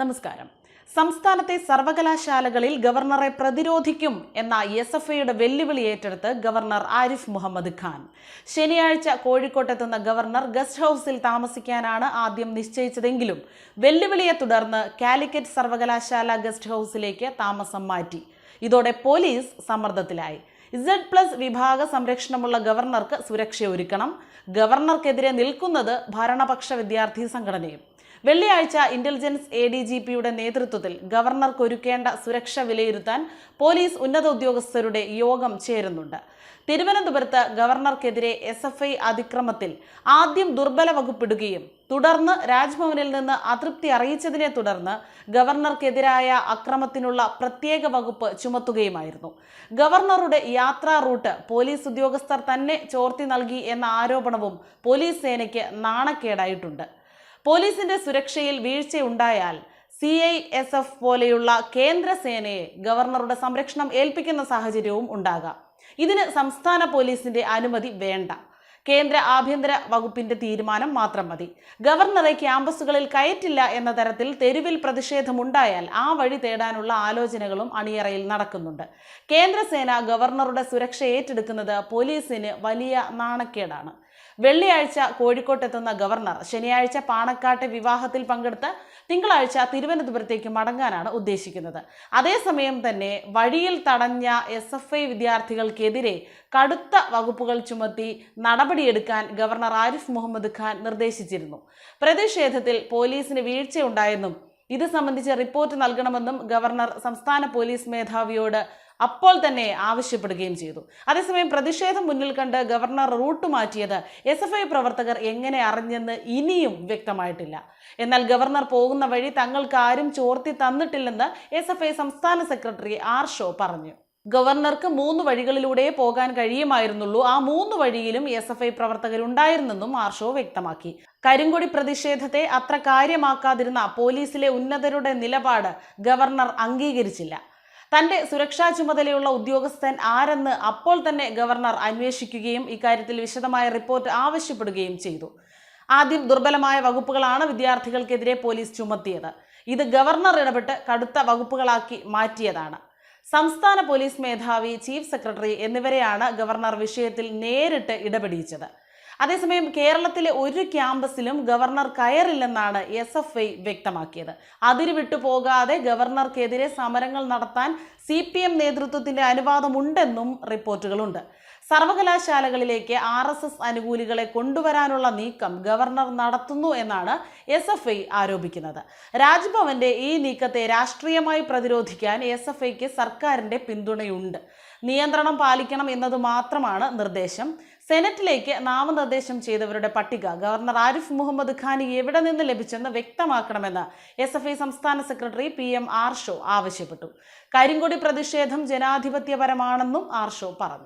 നമസ്കാരം. സംസ്ഥാനത്തെ സർവകലാശാലകളിൽ ഗവർണറെ പ്രതിരോധിക്കും എന്ന എസ് എഫ് ഐയുടെ വെല്ലുവിളി ഏറ്റെടുത്ത് ഗവർണർ ആരിഫ് മുഹമ്മദ് ഖാൻ. ശനിയാഴ്ച കോഴിക്കോട്ടെത്തുന്ന ഗവർണർ ഗസ്റ്റ് ഹൗസിൽ താമസിക്കാനാണ് ആദ്യം നിശ്ചയിച്ചതെങ്കിലും വെല്ലുവിളിയെ തുടർന്ന് കാലിക്കറ്റ് സർവകലാശാല ഗസ്റ്റ് ഹൌസിലേക്ക് താമസം മാറ്റി. ഇതോടെ പോലീസ് സമ്മർദ്ദത്തിലായി. ഇസഡ് പ്ലസ് വിഭാഗ സംരക്ഷണമുള്ള ഗവർണർക്ക് സുരക്ഷ ഒരുക്കണം ഗവർണർക്കെതിരെ നിൽക്കുന്നത് ഭരണപക്ഷ വിദ്യാർത്ഥി സംഘടനയും. വെള്ളിയാഴ്ച ഇന്റലിജൻസ് എ ഡി ജി പിയുടെ നേതൃത്വത്തിൽ ഗവർണർക്ക് ഒരുക്കേണ്ട സുരക്ഷ വിലയിരുത്താൻ പോലീസ് ഉന്നത ഉദ്യോഗസ്ഥരുടെ യോഗം ചേരുന്നുണ്ട്. തിരുവനന്തപുരത്ത് ഗവർണർക്കെതിരെ എസ് എഫ് ഐ അതിക്രമത്തിൽ ആദ്യം ദുർബല വകുപ്പിടുകയും തുടർന്ന് രാജ്ഭവനിൽ നിന്ന് അതൃപ്തി അറിയിച്ചതിനെ തുടർന്ന് ഗവർണർക്കെതിരായ അക്രമത്തിനുള്ള പ്രത്യേക വകുപ്പ് ചുമത്തുകയുമായിരുന്നു. ഗവർണറുടെ യാത്രാ റൂട്ട് പോലീസ് ഉദ്യോഗസ്ഥർ തന്നെ ചോർത്തി നൽകി എന്ന ആരോപണവും പോലീസ് സേനയ്ക്ക് നാണക്കേടായിട്ടുണ്ട്. പോലീസിന്റെ സുരക്ഷയിൽ വീഴ്ചയുണ്ടായാൽ സി ഐ എസ് എഫ് പോലെയുള്ള കേന്ദ്ര സേനയെ ഗവർണറുടെ സംരക്ഷണം ഏൽപ്പിക്കുന്ന സാഹചര്യവും ഉണ്ടാകാം. ഇതിന് സംസ്ഥാന പോലീസിന്റെ അനുമതി വേണ്ട. കേന്ദ്ര ആഭ്യന്തര വകുപ്പിന്റെ തീരുമാനം മാത്രം മതി. ഗവർണറെ ക്യാമ്പസുകളിൽ കയറ്റില്ല എന്ന തരത്തിൽ തെരുവിൽ പ്രതിഷേധമുണ്ടായാൽ ആ വഴി തേടാനുള്ള ആലോചനകളും അണിയറയിൽ നടക്കുന്നുണ്ട്. കേന്ദ്രസേന ഗവർണറുടെ സുരക്ഷ ഏറ്റെടുക്കുന്നത് പോലീസിന് വലിയ നാണക്കേടാണ്. വെള്ളിയാഴ്ച കോഴിക്കോട്ടെത്തുന്ന ഗവർണർ ശനിയാഴ്ച പാണക്കാട്ടെ വിവാഹത്തിൽ പങ്കെടുത്ത് തിങ്കളാഴ്ച തിരുവനന്തപുരത്തേക്ക് മടങ്ങാനാണ് ഉദ്ദേശിക്കുന്നത്. അതേസമയം തന്നെ വഴിയിൽ തടഞ്ഞ എസ് എഫ് ഐ വിദ്യാർത്ഥികൾക്കെതിരെ കടുത്ത വകുപ്പുകൾ ചുമത്തി നടപടിയെടുക്കാൻ ഗവർണർ ആരിഫ് മുഹമ്മദ് ഖാൻ നിർദ്ദേശിച്ചിരുന്നു. പ്രതിഷേധത്തിൽ പോലീസിന് വീഴ്ചയുണ്ടായെന്നും ഇത് സംബന്ധിച്ച് റിപ്പോർട്ട് നൽകണമെന്നും ഗവർണർ സംസ്ഥാന പോലീസ് മേധാവിയോട് അപ്പോൾ തന്നെ ആവശ്യപ്പെടുകയും ചെയ്തു. അതേസമയം പ്രതിഷേധം മുന്നിൽ കണ്ട് ഗവർണർ റൂട്ട് മാറ്റിയത് എസ് എഫ് ഐ പ്രവർത്തകർ എങ്ങനെ അറിഞ്ഞെന്ന് ഇനിയും വ്യക്തമായിട്ടില്ല. എന്നാൽ ഗവർണർ പോകുന്ന വഴി തങ്ങൾക്ക് ആരും ചോർത്തി തന്നിട്ടില്ലെന്ന് എസ് എഫ് ഐ സംസ്ഥാന സെക്രട്ടറി ആർ ഷോ പറഞ്ഞു. ഗവർണർക്ക് മൂന്ന് വഴികളിലൂടെ പോകാൻ കഴിയുമായിരുന്നുള്ളൂ. ആ മൂന്ന് വഴിയിലും എസ് എഫ് ഐ പ്രവർത്തകരുണ്ടായിരുന്നെന്നും ആർഷോ വ്യക്തമാക്കി. കരിങ്കൊടി പ്രതിഷേധത്തെ അത്ര കാര്യമാക്കാതിരുന്ന പോലീസിലെ ഉന്നതരുടെ നിലപാട് ഗവർണർ അംഗീകരിച്ചില്ല. തന്റെ സുരക്ഷാ ചുമതലയുള്ള ഉദ്യോഗസ്ഥൻ ആരെന്ന് അപ്പോൾ തന്നെ ഗവർണർ അന്വേഷിക്കുകയും ഇക്കാര്യത്തിൽ വിശദമായ റിപ്പോർട്ട് ആവശ്യപ്പെടുകയും ചെയ്തു. ആദ്യം ദുർബലമായ വകുപ്പുകളാണ് വിദ്യാർത്ഥികൾക്കെതിരെ പോലീസ് ചുമത്തിയത്. ഇത് ഗവർണർ ഇടപെട്ട് കടുത്ത വകുപ്പുകളാക്കി മാറ്റിയതാണ്. സംസ്ഥാന പോലീസ് മേധാവി ചീഫ് സെക്രട്ടറി എന്നിവരെയാണ് ഗവർണർ വിഷയത്തിൽ നേരിട്ട് ഇടപെടിയിച്ചത്. അതേസമയം കേരളത്തിലെ ഒരു ക്യാമ്പസിലും ഗവർണർ കയറില്ലെന്നാണ് എസ് എഫ് ഐ വ്യക്തമാക്കിയത്. അതിരുവിട്ടു പോകാതെ ഗവർണർക്കെതിരെ സമരങ്ങൾ നടത്താൻ സി പി എം നേതൃത്വത്തിന്റെ അനുവാദമുണ്ടെന്നും റിപ്പോർട്ടുകളുണ്ട്. സർവകലാശാലകളിലേക്ക് ആർ എസ് എസ് അനുകൂലികളെ കൊണ്ടുവരാനുള്ള നീക്കം ഗവർണർ നടത്തുന്നു എന്നാണ് എസ് എഫ് ഐ ആരോപിക്കുന്നത്. രാജ്ഭവന്റെ ഈ നീക്കത്തെ രാഷ്ട്രീയമായി പ്രതിരോധിക്കാൻ എസ് എഫ് ഐക്ക് സർക്കാരിന്റെ പിന്തുണയുണ്ട്. നിയന്ത്രണം പാലിക്കണം എന്നത് മാത്രമാണ് നിർദ്ദേശം. സെനറ്റിലേക്ക് നാമനിർദ്ദേശം ചെയ്തവരുടെ പട്ടിക. ഗവർണർ ആരിഫ് മുഹമ്മദ് ഖാന് എവിടെ നിന്ന് ലഭിച്ചെന്ന് വ്യക്തമാക്കണമെന്ന് എസ് എഫ് ഐ സംസ്ഥാന സെക്രട്ടറി പി എം ആർഷോ ആവശ്യപ്പെട്ടു. കരിങ്കൊടി പ്രതിഷേധം ജനാധിപത്യപരമാണെന്നും ആർഷോ പറഞ്ഞു.